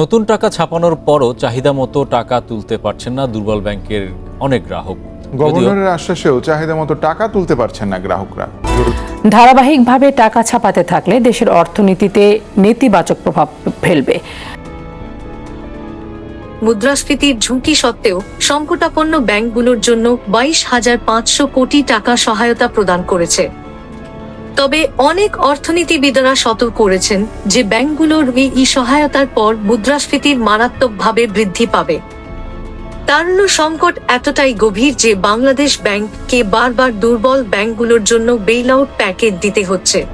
নতুন টাকা ছাপানোর পরও চাহিদা মতো টাকা তুলতে পারছেন না দুর্বল ব্যাংকের অনেক গ্রাহক। গভর্নরের আশ্বাসেও চাহিদা মতো টাকা তুলতে পারছেন না গ্রাহকরা। ধারাবাহিকভাবে টাকা ছাপাতে থাকলে দেশের অর্থনীতিতে নেতিবাচক প্রভাব ফেলবে। মুদ্রাস্ফীতির ঝুঁকি সত্ত্বেও সংকটাপন্ন ব্যাংকগুলোর জন্য বাইশ হাজার পাঁচশো কোটি টাকা সহায়তা প্রদান করেছে। তবে অনেক অর্থনীতিবিদরা সতর্ক করেছেন যে ব্যাংকগুলোর ই সহায়তার পর মুদ্রাস্ফীতির মারাত্মকভাবে বৃদ্ধি পাবে। তারল্য সংকট এতটাই গভীর যে বাংলাদেশ ব্যাংককে বারবার দুর্বল ব্যাংকগুলোর জন্য বেইল আউট প্যাকেজ দিতে হচ্ছে।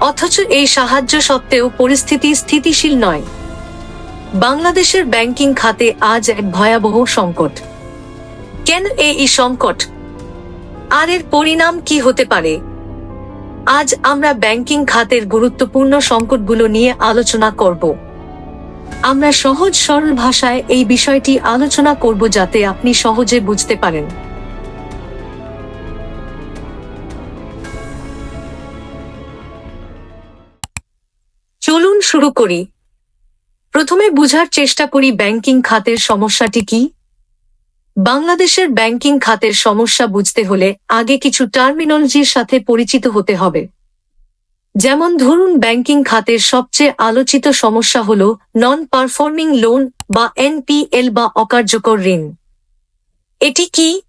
অথচ এই সাহায্য সত্ত্বেও পরিস্থিতি স্থিতিশীল নয়। বাংলাদেশের ব্যাংকিং খাতে আজ এক ভয়াবহ সংকট। কেন এই সংকট? আর এর পরিণাম কি হতে পারে? আজ আমরা ব্যাংকিং খাতের গুরুত্বপূর্ণ সংকটগুলো নিয়ে আলোচনা করব। আমরা সহজ সরল ভাষায় এই বিষয়টি আলোচনা করব যাতে আপনি সহজে বুঝতে পারেন। চলুন শুরু করি। প্রথমে বুঝার চেষ্টা করি ব্যাংকিং খাতের সমস্যাটি কি? বাংলাদেশের ব্যাংকিং খাতের সমস্যা বুঝতে হলে আগে কিছু টার্মিনোলজির সাথে পরিচিত হতে হবে। যেমন ধরুন, ব্যাংকিং খাতের সবচেয়ে আলোচিত সমস্যা হল নন পারফর্মিং লোন বা এনপিএল বা অকার্যকর ঋণ। এটি কি?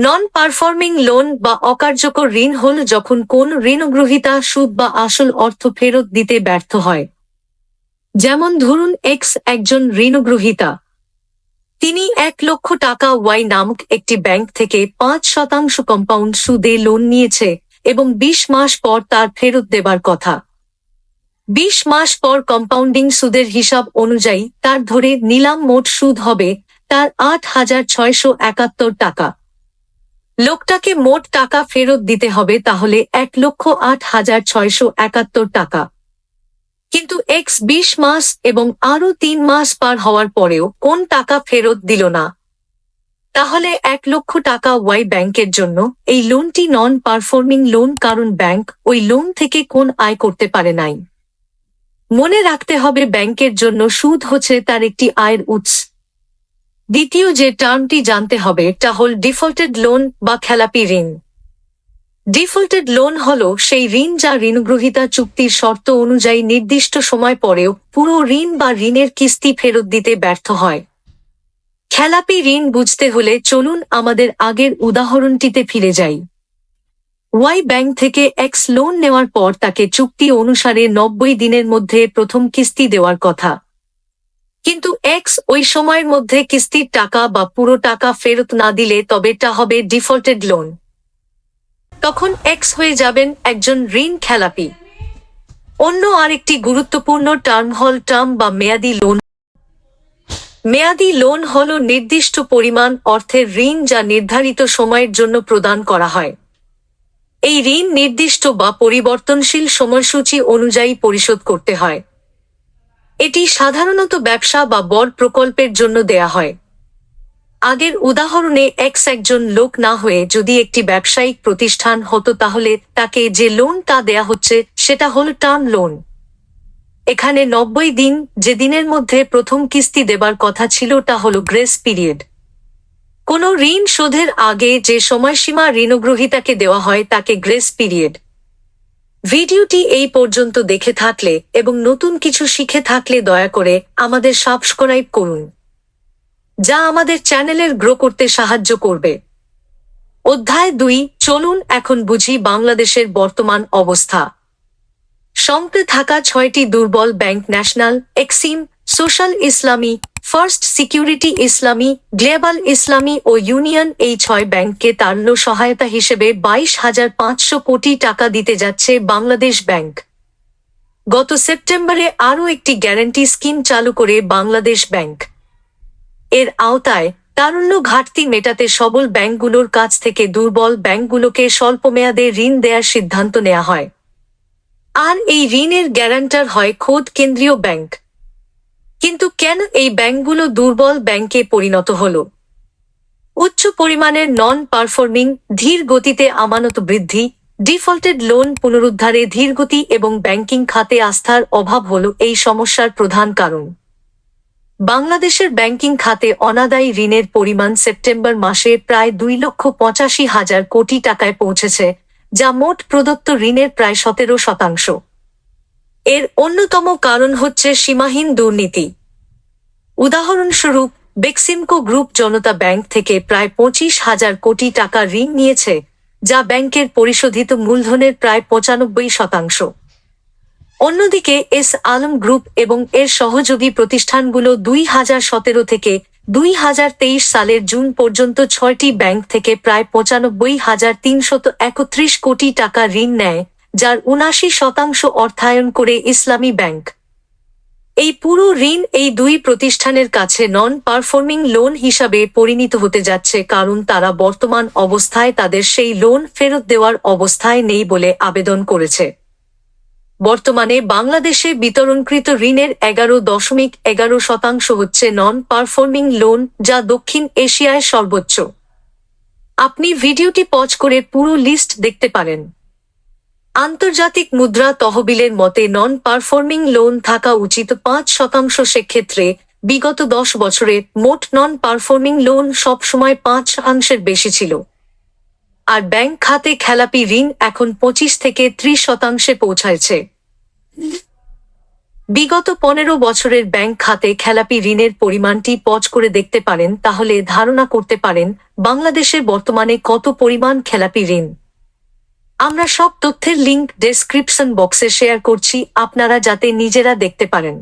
নন পারফর্মিং লোন বা অকার্যকর ঋণ হল যখন কোন ঋণগ্রহীতা সুদ বা আসল অর্থ ফেরত দিতে ব্যর্থ হয়। যেমন ধরুন এক্স একজন ঋণগ্রহীতা। তিনি এক লক্ষ টাকা ওয়াই নামক একটি ব্যাংক থেকে পাঁচ শতাংশ কম্পাউন্ড সুদে লোন নিয়েছে এবং বিশ মাস পর তার ফেরত দেবার কথা। বিশ মাস পর কম্পাউন্ডিং সুদের হিসাব অনুযায়ী তার ধরে নিলাম মোট সুদ হবে তার আট হাজার ছয়শো একাত্তর টাকা। লোকটাকে মোট টাকা ফেরত দিতে হবে তাহলে এক লক্ষ আট হাজার ছয়শো একাত্তর টাকা। কিন্তু এক্স বিশ মাস এবং আরও তিন মাস পার হওয়ার পরেও কোন টাকা ফেরত দিল না? তাহলে এক লক্ষ টাকা ওয়াই ব্যাংকের জন্য এই লোনটি নন পারফর্মিং লোন কারণ ব্যাংক ওই লোন থেকে কোন আয় করতে পারে নাই। মনে রাখতে হবে ব্যাংকের জন্য সুদ হচ্ছে তার একটি আয়ের উৎস। দ্বিতীয় যে টার্মটি জানতে হবে তা হল ডিফল্টেড লোন বা খেলাপি ঋণ। ডিফল্টেড লোন হল সেই ঋণ যা ঋণগ্রহীতা চুক্তির শর্ত অনুযায়ী নির্দিষ্ট সময় পরেও পুরো ঋণ বা ঋণের কিস্তি ফেরত দিতে ব্যর্থ হয়। খেলাপি ঋণ বুঝতে হলে চলুন আমাদের আগের উদাহরণটিতে ফিরে যাই। ওয়াই ব্যাংক থেকে এক্স লোন নেওয়ার পর তাকে চুক্তি অনুসারে নব্বই দিনের মধ্যে প্রথম কিস্তি দেওয়ার কথা। কিন্তু এক্স ওই সময়ের মধ্যে কিস্তির টাকা বা পুরো টাকা ফেরত না দিলে তবে তা হবে ডিফল্টেড লোন। তখন এক্স হয়ে যাবেন একজন ঋণ খেলাপি। অন্য আরেকটি গুরুত্বপূর্ণ টার্ম হল টার্ম বা মেয়াদি লোন মেয়াদি লোন হল নির্দিষ্ট পরিমাণ অর্থের ঋণ যা নির্ধারিত সময়ের জন্য প্রদান করা হয়। এই ঋণ নির্দিষ্ট বা পরিবর্তনশীল সময়সূচি অনুযায়ী পরিশোধ করতে হয়। এটি সাধারণত ব্যবসা বা বড় প্রকল্পের জন্য দেয়া হয়। আগের উদাহরণে এক্স একজন লোক না হয়ে যদি একটি ব্যবসায়িক প্রতিষ্ঠান হতো তাহলে তাকে যে লোন তা দেয়া হচ্ছে সেটা হল টার্ম লোন এখানে নব্বই দিন যে দিনের মধ্যে প্রথম কিস্তি দেবার কথা ছিল তা হল গ্রেস পিরিয়ড কোনো ঋণ শোধের আগে যে সময়সীমা ঋণগ্রহীতাকে দেওয়া হয় তাকে গ্রেস পিরিয়ড ভিডিওটি এই পর্যন্ত দেখে থাকলে এবং নতুন কিছু শিখে থাকলে দয়া করে আমাদের সাবস্ক্রাইব করুন। যা আমাদের চ্যানেলের গ্রো করতে সাহায্য করবে। অধ্যায় দুই, চলুন এখন বুঝি বাংলাদেশের বর্তমান অবস্থা। সংতে থাকা ছয়টি দুর্বল bank national, Exim, social Islami, first security Islami, global Islami ও ইউনিয়ন এই ছয় ব্যাংককে তারল্য সহায়তা হিসেবে বাইশ হাজার পাঁচশো কোটি টাকা দিতে যাচ্ছে বাংলাদেশ ব্যাংক। গত সেপ্টেম্বরে আরও একটি গ্যারান্টি স্কিম চালু করে বাংলাদেশ ব্যাংক। এর আওতায় তারুণ্য ঘাটতি মেটাতে সবল ব্যাংকগুলোর কাছ থেকে দুর্বল ব্যাংকগুলোকে স্বল্পমেয়াদে ঋণ দেওয়ার সিদ্ধান্ত নেওয়া হয়। আর এই ঋণের গ্যারান্টার হয় খোদ কেন্দ্রীয় ব্যাংক। কিন্তু কেন এই ব্যাংকগুলো দুর্বল ব্যাংকে পরিণত হল? উচ্চ পরিমাণের নন পারফর্মিং ধীর গতিতে আমানত বৃদ্ধি, ডিফল্টেড লোন পুনরুদ্ধারে ধীরগতি এবং ব্যাংকিং খাতে আস্থার অভাব হল এই সমস্যার প্রধান কারণ। বাংলাদেশের ব্যাংকিং খাতে অনাদায়ী ঋণের পরিমাণ সেপ্টেম্বর মাসে প্রায় দুই লক্ষ পঁচাশি হাজার কোটি টাকায় পৌঁছেছে, যা মোট প্রদত্ত ঋণের প্রায় সতেরো শতাংশ। এর অন্যতম কারণ হচ্ছে সীমাহীন দুর্নীতি। উদাহরণস্বরূপ, বেক্সিমকো গ্রুপ জনতা ব্যাংক থেকে প্রায় পঁচিশ হাজার কোটি টাকা ঋণ নিয়েছে, যা ব্যাংকের পরিশোধিত মূলধনের প্রায় পঁচানব্বই শতাংশ। অন্যদিকে এস আলম গ্রুপ এবং এর সহযোগী প্রতিষ্ঠানগুলো দুই হাজার সতেরো থেকে দুই হাজার তেইশ সালের জুন পর্যন্ত ছয়টি ব্যাংক থেকে প্রায় পঁচানব্বই হাজার তিনশত একত্রিশ কোটি টাকা ঋণ নেয়, যার উনাশি শতাংশ অর্থায়ন করে ইসলামী ব্যাংক। এই পুরো ঋণ এই দুই প্রতিষ্ঠানের কাছে নন পারফর্মিং লোন হিসাবে পরিণত হতে যাচ্ছে, কারণ তারা বর্তমান অবস্থায় তাদের সেই লোন ফেরত দেওয়ার অবস্থায় নেই বলে আবেদন করেছে। বর্তমানে বাংলাদেশে বিতরণকৃত ঋণের এগারো দশমিক এগারো শতাংশ হচ্ছে নন পারফর্মিং লোন যা দক্ষিণ এশিয়ায় সর্বোচ্চ। আপনি ভিডিওটি পজ করে পুরো লিস্ট দেখতে পারেন। আন্তর্জাতিক মুদ্রা তহবিলের মতে নন পারফর্মিং লোন থাকা উচিত পাঁচ শতাংশ সেক্ষেত্রে। বিগত দশ বছরে মোট নন পারফর্মিং লোন সবসময় পাঁচ শতাংশের বেশি ছিল। আর ব্যাংক খাতে খেলাপি ঋণ এখন পঁচিশ থেকে ত্রিশ শতাংশে পৌঁছাইছে বিগত পনেরো বছরের ব্যাংক খাতে খেলাপি ঋণের পরিমাণটি পজ করে দেখতে পারেন, তাহলে ধারণা করতে পারেন বাংলাদেশের বর্তমানে কত পরিমাণ খেলাপি ঋণ। আমরা সব তথ্যের লিঙ্ক ডেসক্রিপশন বক্সে শেয়ার করছি, আপনারা যাতে নিজেরা দেখতে পারেন।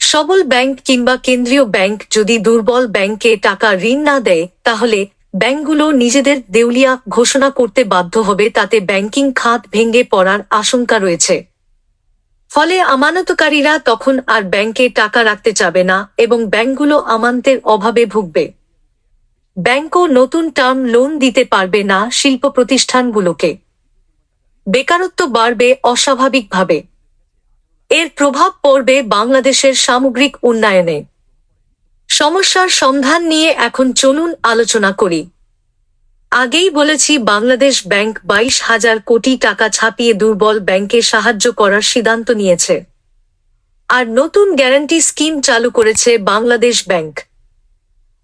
সবল ব্যাংক কিংবা কেন্দ্রীয় ব্যাংক যদি দুর্বল ব্যাংকে টাকা ঋণ না দেয়, তাহলে ব্যাংকগুলো নিজেদের দেউলিয়া ঘোষণা করতে বাধ্য হবে, তাতে ব্যাংকিং খাত ভেঙে পড়ার আশঙ্কা রয়েছে। ফলে আমানতকারীরা তখন আর ব্যাংকে টাকা রাখতে চাবে না এবং ব্যাংকগুলো আমানতের অভাবে ভুগবে। ব্যাংকও নতুন টার্ম লোন দিতে পারবে না শিল্প প্রতিষ্ঠানগুলোকে। বেকারত্ব বাড়বে অস্বাভাবিকভাবে। এর প্রভাব পড়বে বাংলাদেশের সামগ্রিক উন্নয়নে। সমস্যার সন্ধান নিয়ে এখন চলুন আলোচনা করি। আগেই বলেছি বাংলাদেশ ব্যাংক বাইশ হাজার কোটি টাকা ছাপিয়ে দুর্বল ব্যাংকে সাহায্য করার সিদ্ধান্ত নিয়েছে। আর নতুন গ্যারান্টি স্কিম চালু করেছে বাংলাদেশ ব্যাংক।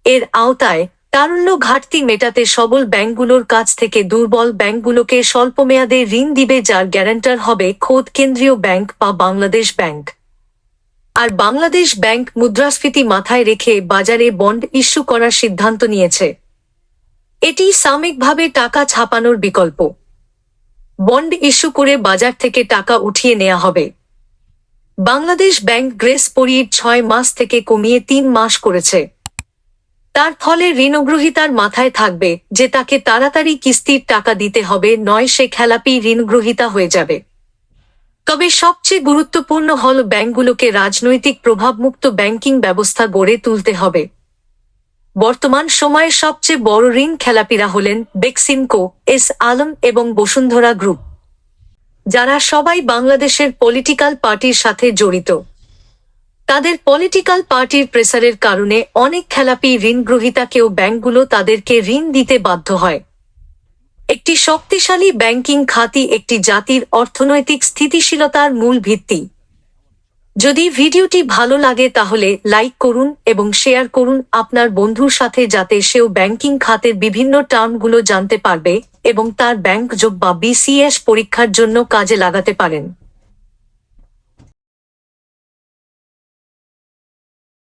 এর আওতায় তারল্য ঘাটতি মেটাতে সবল ব্যাংকগুলোর কাছ থেকে দুর্বল ব্যাংকগুলোকে স্বল্পমেয়াদে ঋণ দিবে যার গ্যারান্টার হবে খোদ কেন্দ্রীয় ব্যাংক বা বাংলাদেশ ব্যাংক। আর বাংলাদেশ ব্যাংক মুদ্রাস্ফীতি মাথায় রেখে বাজারে বন্ড ইস্যু করার সিদ্ধান্ত নিয়েছে। এটি সাময়িকভাবে টাকা ছাপানোর বিকল্প। বন্ড ইস্যু করে বাজার থেকে টাকা উঠিয়ে নেওয়া হবে। বাংলাদেশ ব্যাংক গ্রেস পরিয়ে ছয় মাস থেকে কমিয়ে তিন মাস করেছে। তার ফলে ঋণগ্রহীতার মাথায় থাকবে যে তাকে তাড়াতাড়ি কিস্তির টাকা দিতে হবে, নয় সে খেলাপি ঋণগ্রহীতা হয়ে যাবে। তবে সবচেয়ে গুরুত্বপূর্ণ হল ব্যাংকগুলোকে রাজনৈতিক প্রভাবমুক্ত ব্যাংকিং ব্যবস্থা গড়ে তুলতে হবে। বর্তমান সময়ে সবচেয়ে বড় ঋণ খেলাপিরা হলেন বেক্সিমকো, এস আলম এবং বসুন্ধরা গ্রুপ, যারা সবাই বাংলাদেশের পলিটিক্যাল পার্টির সাথে জড়িত। তাদের পলিটিক্যাল পার্টির প্রেসারের কারণে অনেক খেলাপি ঋণগ্রহীতাকেও ব্যাংকগুলো তাদেরকে ঋণ দিতে বাধ্য হয়। একটি শক্তিশালী ব্যাংকিং খাতি একটি জাতির অর্থনৈতিক স্থিতিশীলতার মূল ভিত্তি। যদি ভিডিওটি ভালো লাগে তাহলে লাইক করুন এবং শেয়ার করুন আপনার বন্ধুর সাথে যাতে সেও ব্যাংকিং খাতের বিভিন্ন টার্মগুলো জানতে পারবে এবং তার ব্যাংক যোগ বা বিসিএস পরীক্ষার জন্য কাজে লাগাতে পারেন।